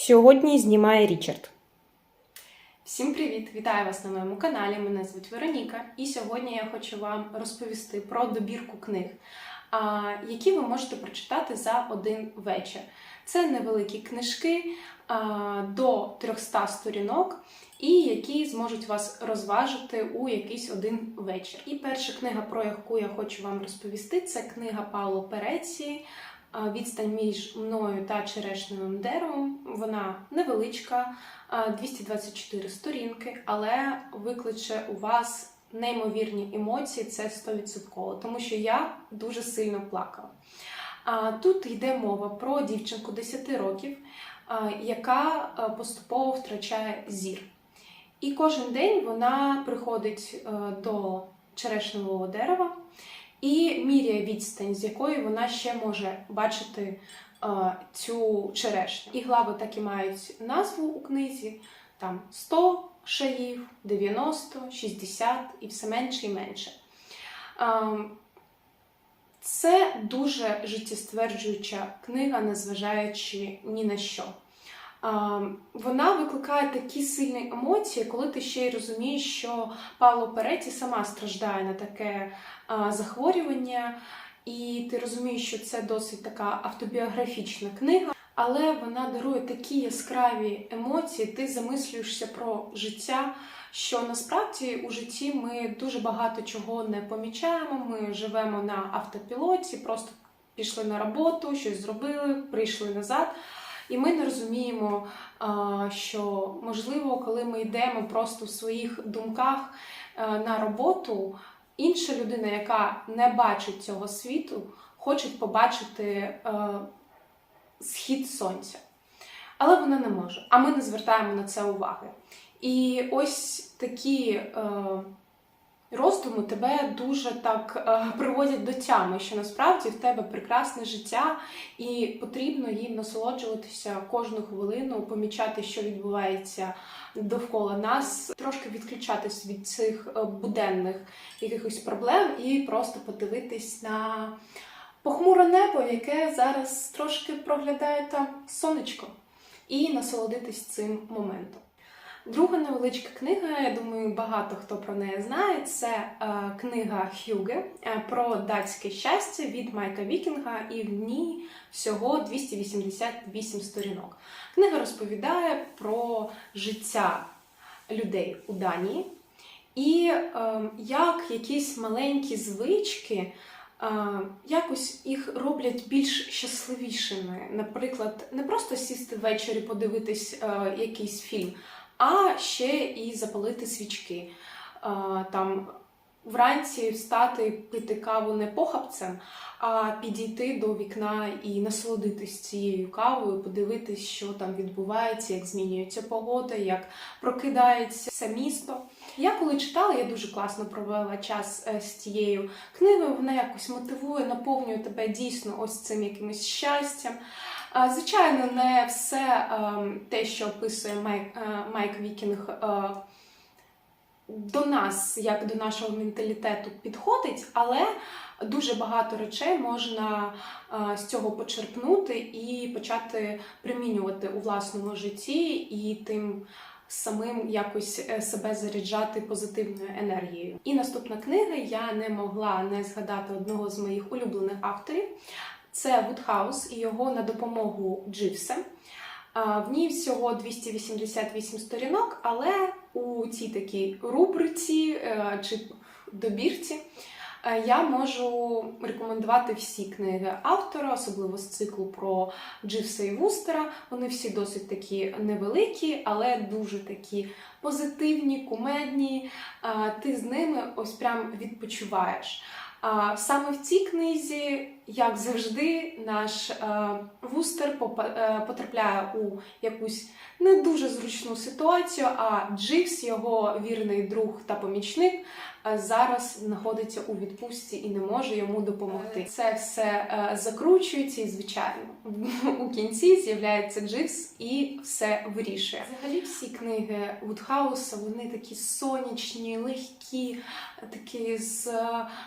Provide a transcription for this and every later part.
Сьогодні знімає Річард. Всім привіт! Вітаю вас на моєму каналі. Мене звуть Вероніка, і сьогодні я хочу вам розповісти про добірку книг, які ви можете прочитати за один вечір. Це невеликі книжки до 300 сторінок, і які зможуть вас розважити у якийсь один вечір. І перша книга, про яку я хочу вам розповісти, це книга Пауло Переці. Відстань між мною та черешневим деревом. Вона невеличка, 224 сторінки, але викличе у вас неймовірні емоції, це 100%, тому що я дуже сильно плакала. А, Тут йде мова про дівчинку 10 років, яка поступово втрачає зір. І кожен день вона приходить е, до черешневого дерева і міряє відстань, з якої вона ще може бачити е, цю черешню. І глави так і мають назву у книзі: там 100 шаїв, 90, 60 і все менше і менше. Ем, Це дуже життєстверджуюча книга, незважаючи ні на що. Вона викликає такі сильні емоції, коли ти ще й розумієш, що Павло Переті сама страждає на таке захворювання, і ти розумієш, що це досить така автобіографічна книга, але вона дарує такі яскраві емоції, ти замислюєшся про життя. Що насправді у житті ми дуже багато чого не помічаємо. Ми живемо на автопілоті, просто пішли на роботу, щось зробили, прийшли назад. І ми не розуміємо, що можливо, коли ми йдемо просто в своїх думках на роботу, інша людина, яка не бачить цього світу, хоче побачити схід сонця. Але вона не може, а ми не звертаємо на це уваги. І ось такі роздуми тебе дуже так е, приводять до тями, що насправді в тебе прекрасне життя, і потрібно їм насолоджуватися кожну хвилину, помічати, що відбувається довкола нас, трошки відключатись від цих е, буденних якихось проблем і просто подивитись на похмуре небо, яке зараз трошки проглядає там сонечко, і насолодитись цим моментом. Друга невеличка книга, я думаю, багато хто про неї знає. Це е, книга Хюге е, про датське щастя від Майка Вікінга, і в ній всього 288 сторінок. Книга розповідає про життя людей у Данії і е, як якісь маленькі звички. е, Якось їх роблять більш щасливішими. Наприклад, не просто сісти ввечері, подивитись е, якийсь фільм, а ще і запалити свічки. Там вранці встати, пити каву не похапцем, а підійти до вікна і насолодитись цією кавою, подивитись, що там відбувається, як змінюється погода, як прокидається все місто. Я коли читала, я дуже класно провела час е, з цією книгою. Вона якось мотивує, наповнює тебе дійсно ось цим якимось щастям. Звичайно, не все ем, те, що описує Майк, е, Вікінг, е, до нас, як до нашого менталітету, підходить, але дуже багато речей можна е, з цього почерпнути і почати примінювати у власному житті і тим. Самим якось себе заряджати позитивною енергією. І наступна книга я не могла не згадати одного з моїх улюблених авторів. Це Вудхаус і його на допомогу Дживсе. В ній всього 288 сторінок, але у цій такій рубриці е, чи добірці е, я можу рекомендувати всі книги автора, особливо з циклу про Дживса і Вустера. Вони всі досить такі невеликі, але дуже такі позитивні, кумедні. Ти з ними ось прям відпочиваєш. Саме в цій книзі, як завжди, наш е, вустер е, потрапляє у якусь не дуже зручну ситуацію. А Дживс, його вірний друг та помічник, е, зараз знаходиться у відпустці і не може йому допомогти. Це все закручується, і звичайно, у кінці з'являється Дживс і все вирішує. Взагалі, всі книги Вудхауса вони такі сонячні, легкі, такі з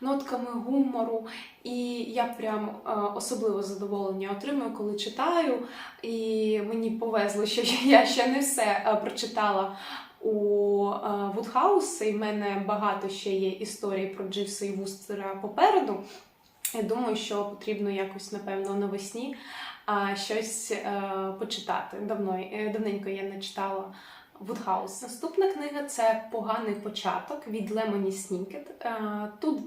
нотками гумору. І я прям е, особливе задоволення отримую, коли читаю. І мені повезло, що я ще не все е, прочитала у е, Вудхаус, і в мене багато ще є історій про Дживса і Вустера попереду. Я думаю, що потрібно якось, напевно, навесні щось е, почитати. Давно, е, давненько я не читала Вудхаус. Наступна книга це Поганий початок від Лемоні Снікет. Е, тут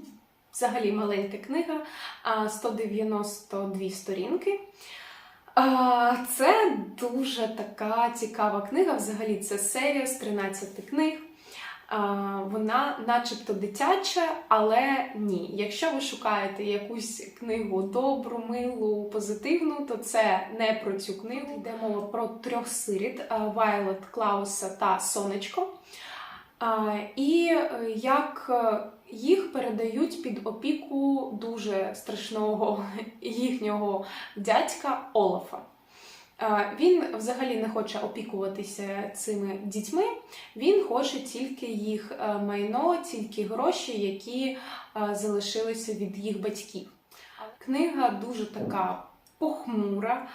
взагалі маленька книга, 192 сторінки. Це дуже така цікава книга. Взагалі, це серія з 13 книг. Вона начебто дитяча, але ні. Якщо ви шукаєте якусь книгу добру, милу, позитивну, то це не про цю книгу. Йде мова про трьох сиріт Вайлет, Клауса та Сонечко. І е, як е, їх передають під опіку дуже страшного їхнього дядька Олафа. Е, Він взагалі не хоче опікуватися цими дітьми, він хоче тільки їх е, майно, тільки гроші, які е, залишилися від їх батьків. Книга дуже така похмура,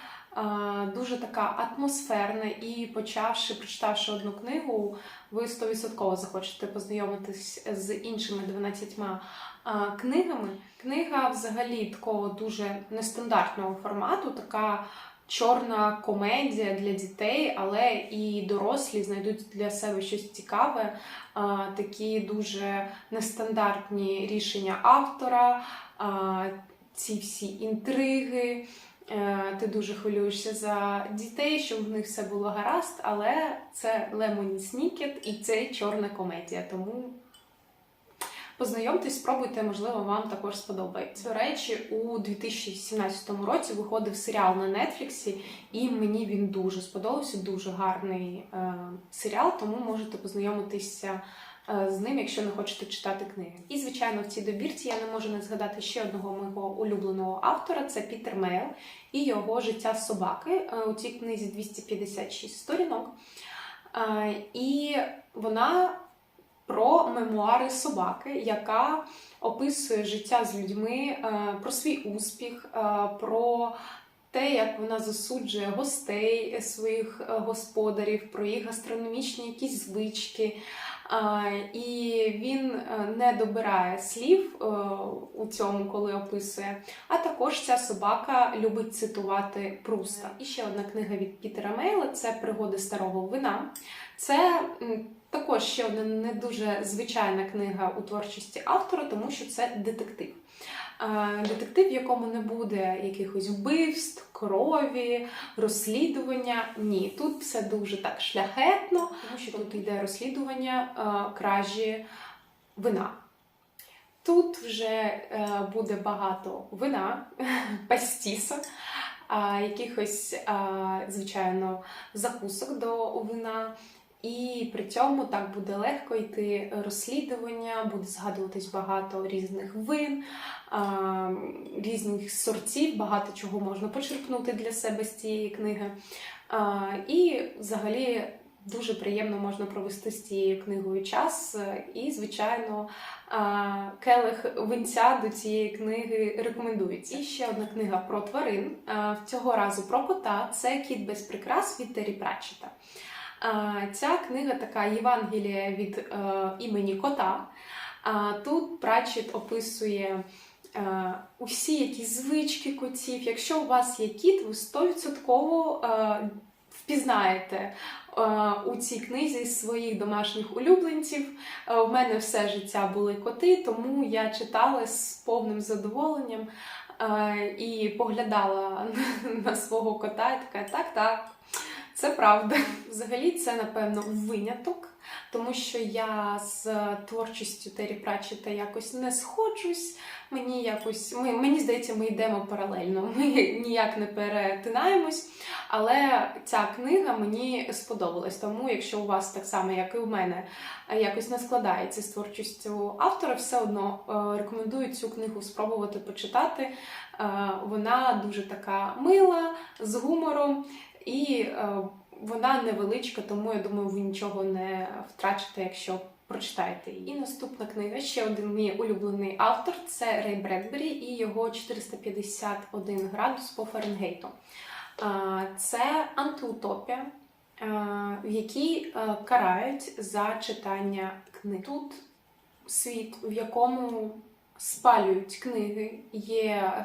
дуже така атмосферна, і почавши, прочитавши одну книгу, ви 100% захочете познайомитись з іншими 12 книгами. Книга взагалі такого дуже нестандартного формату, така чорна комедія для дітей, але і дорослі знайдуть для себе щось цікаве, такі дуже нестандартні рішення автора, ці всі інтриги. Е, Ти дуже хвилюєшся за дітей, щоб в них все було гаразд, але це Лемоні Снікет і це чорна комедія. Тому познайомтесь, спробуйте, можливо, вам також сподобається. До речі, у 2017 році виходив серіал на Нетфліксі, і мені він дуже сподобався. Дуже гарний е, серіал, тому можете познайомитися. Е, З ним, якщо не хочете читати книги. І, звичайно, в цій добірці я не можу не згадати ще одного мого улюбленого автора це Пітер Мейл і його життя собаки. Е, У цій книзі 256 сторінок. Е, І вона про мемуари собаки, яка описує життя з людьми, про свій успіх, про те, як вона засуджує гостей своїх господарів, про їх гастрономічні якісь звички. І він е, не добирає слів е, у цьому, коли описує. А також ця собака любить цитувати Пруста. І ще одна книга від Пітера Мейла це Пригоди старого вина. Це також ще одна не дуже звичайна книга у творчості автора, тому що це детектив. Детектив, в якому не буде якихось вбивств, крові, розслідування. Ні, тут все дуже так шляхетно, тому що тут йде розслідування кражі вина. Тут вже е, буде багато вина, пастіса, якихось, звичайно, закусок до вина. І при цьому так буде легко йти розслідування, буде згадуватись багато різних вин, різних сортів, багато чого можна почерпнути для себе з цієї книги. І взагалі дуже приємно можна провести з цією книгою час. І, звичайно, келих винця до цієї книги рекомендується. І ще одна книга про тварин. Цього разу про кота. Це кіт без прикрас від Террі Пратчета. Ця книга така Євангелія від е, імені кота. Тут Пратчет описує е, усі якісь звички котів. Якщо у вас є кіт, ви 100% е, впізнаєте у цій книзі своїх домашніх улюбленців. У мене все життя були коти, тому я читала з повним задоволенням і поглядала на свого кота і така, так, так. Це правда. Взагалі, це напевно виняток, тому що я з творчістю Террі Пратчета якось не сходжусь. Мені якось ми, мені здається, ми йдемо паралельно. Ми ніяк не перетинаємось. Але ця книга мені сподобалась. Тому, якщо у вас так само, як і у мене, якось не складається з творчістю автора, все одно е, рекомендую цю книгу спробувати почитати. Е, Вона дуже така мила, з гумором. І е, вона невеличка, тому я думаю, ви нічого не втрачите, якщо прочитайте її. І наступна книга, ще один мій улюблений автор це Рей Бредбері і його 451 градус по Фаренгейту. А, Це антиутопія, а, в якій карають за читання книг. Тут світ, в якому спалюють книги, є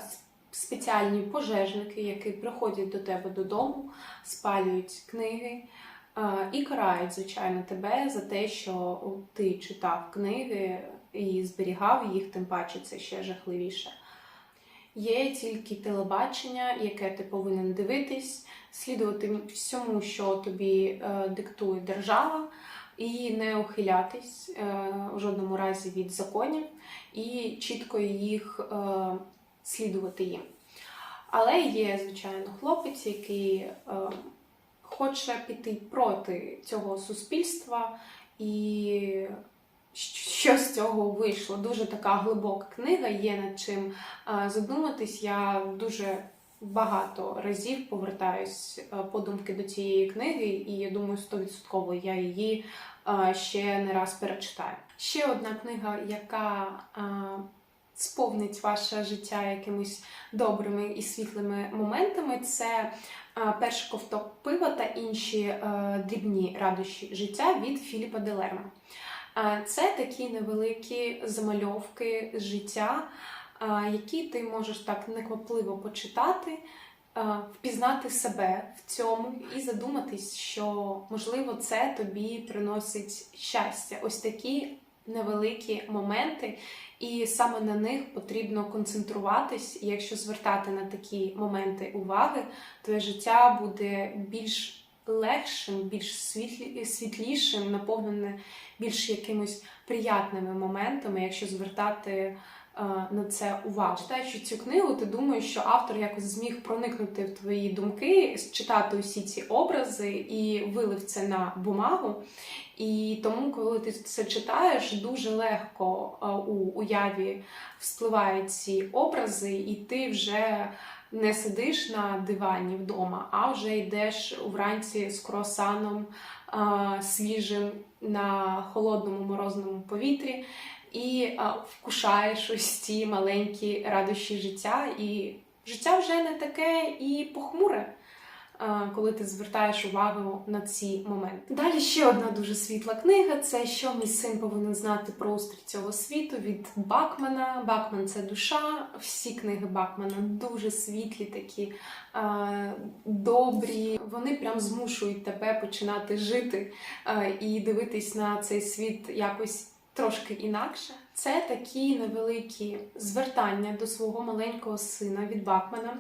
спеціальні пожежники, які приходять до тебе додому, спалюють книги. Е, І карають, звичайно, тебе за те, що ти читав книги і зберігав їх, тим паче це ще жахливіше. Є тільки телебачення, яке ти повинен дивитись, слідувати всьому, що тобі е, диктує держава, і не ухилятись е, в жодному разі від законів і чітко їх слідувати їм. Але є, звичайно, хлопець, який е, хоче піти проти цього суспільства, і що з цього вийшло? Дуже така глибока книга, є над чим е, задуматись. Я дуже багато разів повертаюсь е, подумки до цієї книги, і я думаю, 100% я її е, ще не раз перечитаю. Ще одна книга, яка е, сповнить ваше життя якимись добрими і світлими моментами, це е, перший ковток пива та інші е, дрібні радощі життя від Філіпа Делерма. Е, Це такі невеликі замальовки життя, які ти можеш так неквапливо почитати, впізнати себе в цьому і задуматись, що можливо це тобі приносить щастя. Ось такі невеликі моменти, і саме на них потрібно концентруватись. І якщо звертати на такі моменти уваги, твоє життя буде більш легшим, більш світлі, світлішим, наповнене більш якимось приятними моментами, якщо звертати на це увагу. Читаючи цю книгу, ти думаєш, що автор якось зміг проникнути в твої думки, читати усі ці образи і вилив це на бумагу. І тому, коли ти це читаєш, дуже легко е, у уяві вспливають ці образи, і ти вже не сидиш на дивані вдома, а вже йдеш вранці з круасаном свіжим на холодному морозному повітрі і а, вкушаєш ось ці маленькі радощі життя. І життя вже не таке і похмуре. а, Коли ти звертаєш увагу на ці моменти. Далі ще одна дуже світла книга це що мій син повинен знати про устрій цього світу від Бакмана. Бакман це душа. Всі книги Бакмана дуже світлі, такі е, добрі. Вони прям змушують тебе починати жити е, і дивитись на цей світ якось трошки інакше. Це такі невеликі звертання до свого маленького сина від Бакмана.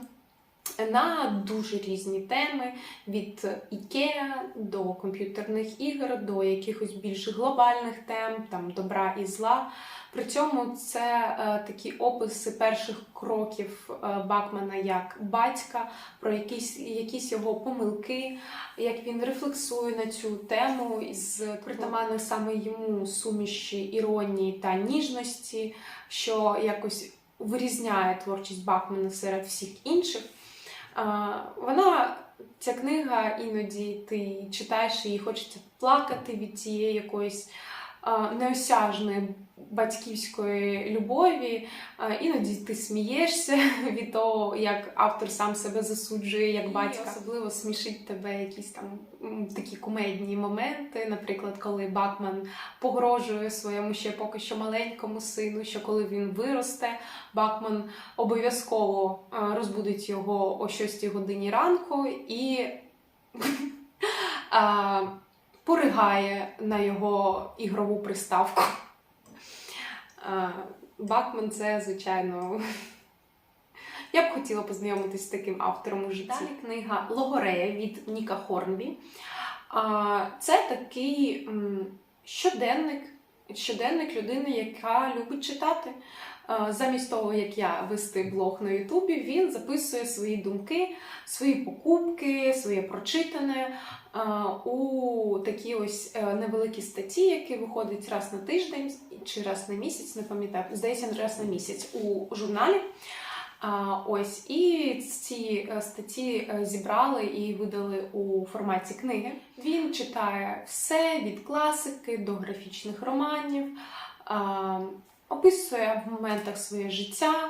На дуже різні теми від Ікеа до комп'ютерних ігор, до якихось більш глобальних тем, там добра і зла. При цьому це е, такі описи перших кроків е, Бакмана як батька, про якісь, якісь його помилки, як він рефлексує на цю тему з притаманних саме йому суміші іронії та ніжності, що якось вирізняє творчість Бакмана серед всіх інших. Вона, ця книга, іноді ти читаєш і хочеться плакати від цієї якоїсь неосяжної батьківської любові. Іноді ти смієшся від того, як автор сам себе засуджує як батька. І особливо смішить тебе якісь там такі кумедні моменти. Наприклад, коли Бакман погрожує своєму ще поки що маленькому сину, що коли він виросте, Бакман обов'язково розбудить його о 6 годині ранку і поригає на його ігрову приставку. А, Бакман це, звичайно. Я б хотіла познайомитись з таким автором у житті. Далі книга Логорея від Ніка Хорнбі. Це такий щоденник, щоденник людини, яка любить читати. А, Замість того, як я вести блог на Ютубі, він записує свої думки, свої покупки, своє прочитане у такі ось е, невеликі статті, які виходять раз на тиждень чи раз на місяць, не пам'ятаю, здається, раз на місяць у журналі. Ось і ці е, статті е, зібрали і видали у форматі книги. Він читає все від класики до графічних романів, описує в моментах своє життя,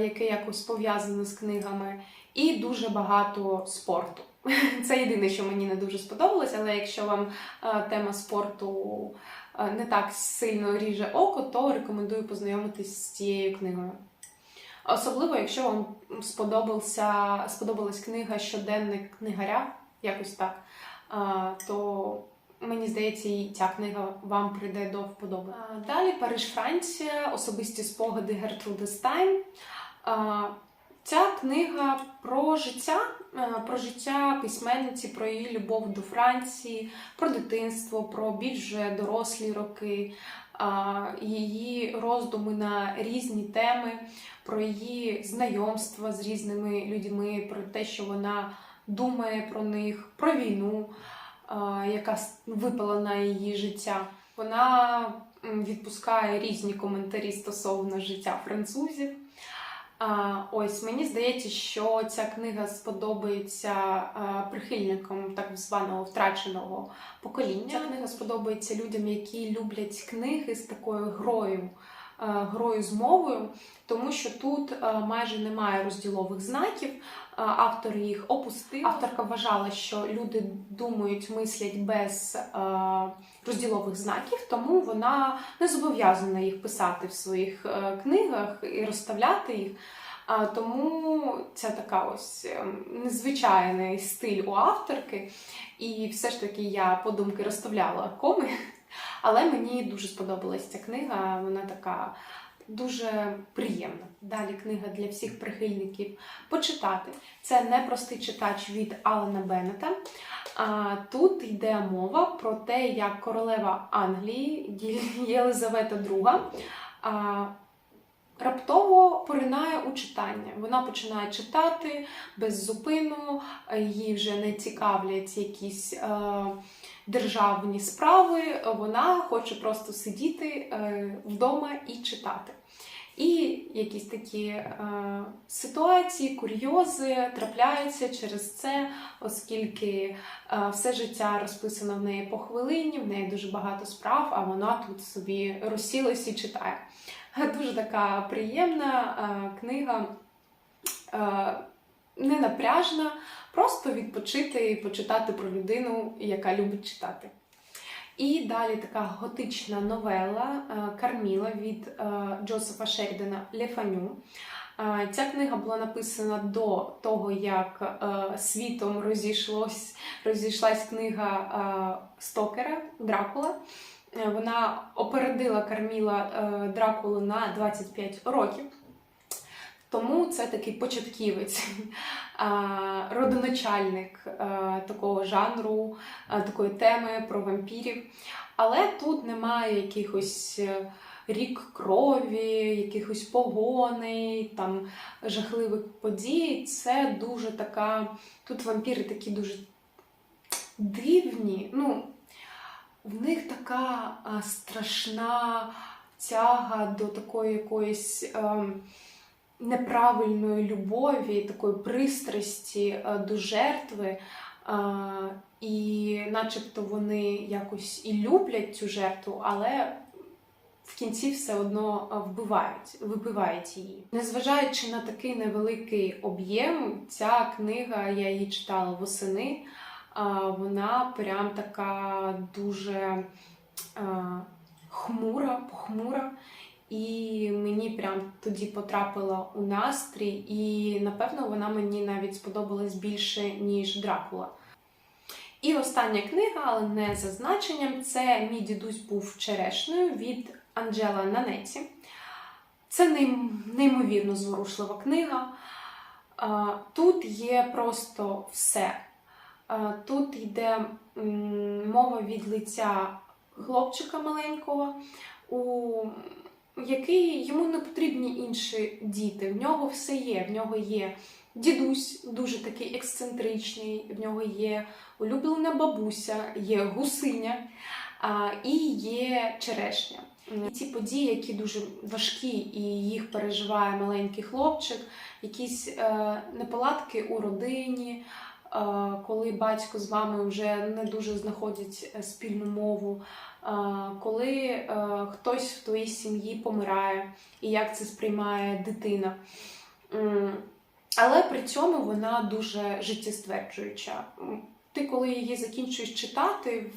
яке якось пов'язане з книгами, і дуже багато спорту. Це єдине, що мені не дуже сподобалось, але якщо вам е, тема спорту е, не так сильно ріже око, то рекомендую познайомитись з цією книгою. Особливо, якщо вам сподобався, сподобалась книга Щоденник книгаря, якось так, то мені здається, і ця книга вам прийде до вподоби. Далі Париж, Франція, особисті спогади Гертруди Стайн. Ця книга про життя, про життя письменниці, про її любов до Франції, про дитинство, про більш дорослі роки, її роздуми на різні теми, про її знайомства з різними людьми, про те, що вона думає про них, про війну, яка випала на її життя. Вона відпускає різні коментарі стосовно життя французів. Ось мені здається, що ця книга сподобається прихильникам так званого втраченого покоління. Ця книга сподобається людям, які люблять книги з такою грою, грою з мовою, тому що тут майже немає розділових знаків. А, Автор їх опустив. Авторка вважала, що люди думають, мислять без а, розділових знаків, тому вона не зобов'язана їх писати в своїх е, книгах і розставляти їх. А, тому це така ось незвичайний стиль у авторки. І все ж таки я подумки розставляла коми. Але мені дуже сподобалась ця книга. Вона така дуже приємна. Далі книга для всіх прихильників почитати. Це непростий читач від Алана Беннета. А, Тут йде мова про те, як королева Англії Єлизавета II раптово поринає у читання. Вона починає читати без зупину, її вже не цікавлять якісь е, державні справи. Вона хоче просто сидіти е, вдома і читати. І якісь такі е, ситуації, курйози трапляються через це, оскільки е, все життя розписано в неї по хвилині, в неї дуже багато справ, а вона тут собі розсілась і читає. Дуже така приємна е, книга, е, не напряжна, просто відпочити і почитати про людину, яка любить читати. І далі така готична новела е, Карміла від е, Джозефа Шерідана Лефаню. Е, Ця книга була написана до того, як світом розійшлось, розійшлась книга Стокера Дракула. Вона опередила Карміла Дракулу на 25 років. Тому це такий початківець, родоначальник е, такого жанру, е, такої теми про вампірів. Але тут немає якихось е, рік крові, якихось погоней, там жахливих подій. Це дуже така. Тут вампіри такі дуже дивні. Ну, в них така страшна тяга до такої якоїсь. ем, неправильної любові, такої пристрасті е, до жертви, е, і начебто вони якось і люблять цю жертву, але в кінці все одно е, вбивають, вибивають її. Незважаючи на такий невеликий об'єм, ця книга, я її читала восени, вона прям така дуже хмура, похмура. І мені прям тоді потрапила у настрій, і напевно вона мені навіть сподобалась більше, ніж Дракула. І остання книга, але не за значенням, це Мій дідусь був черешнею від Анджела Нанеці. Це неймовірно зворушлива книга. Тут є просто все. Тут йде мова від лиця хлопчика маленького. у який йому не потрібні інші діти. В нього все є. В нього є дідусь, дуже такий ексцентричний, в нього є улюблена бабуся, є гусиня а, і є черешня. М, Ці події, які дуже важкі, і їх переживає маленький хлопчик, якісь е, неполадки у родині, коли батько з вами вже не дуже знаходять е, спільну мову, коли е, хтось в твоїй сім'ї помирає, і як це сприймає дитина. Але при цьому вона дуже життєстверджуюча. Ти, коли її закінчуєш читати,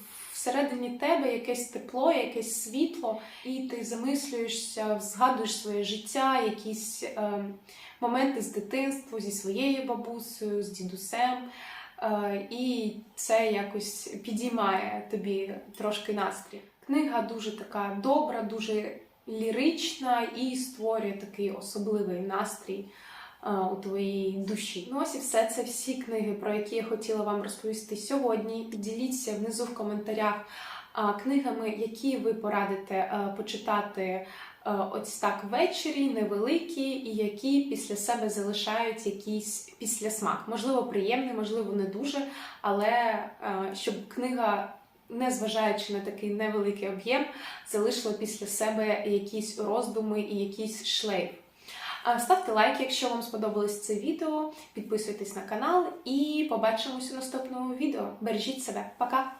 всередині тебе якесь тепло, якесь світло, і ти замислюєшся, згадуєш своє життя, якісь е, моменти з дитинства, зі своєю бабусею, з дідусем. Е, і це якось підіймає тобі трошки настрій. Книга дуже така добра, дуже лірична і створює такий особливий настрій у твоїй душі. Ну ось і все. Це всі книги, про які я хотіла вам розповісти сьогодні. Діліться внизу в коментарях книгами, які ви порадите е, почитати е, ось так ввечері, невеликі, і які після себе залишають якийсь післясмак. Можливо, приємний, можливо, не дуже, але е, щоб книга. Незважаючи на такий невеликий об'єм, залишила після себе якісь роздуми і якийсь шлейф. Ставте лайк, якщо вам сподобалось це відео, підписуйтесь на канал і побачимось у наступному відео. Бережіть себе, пока!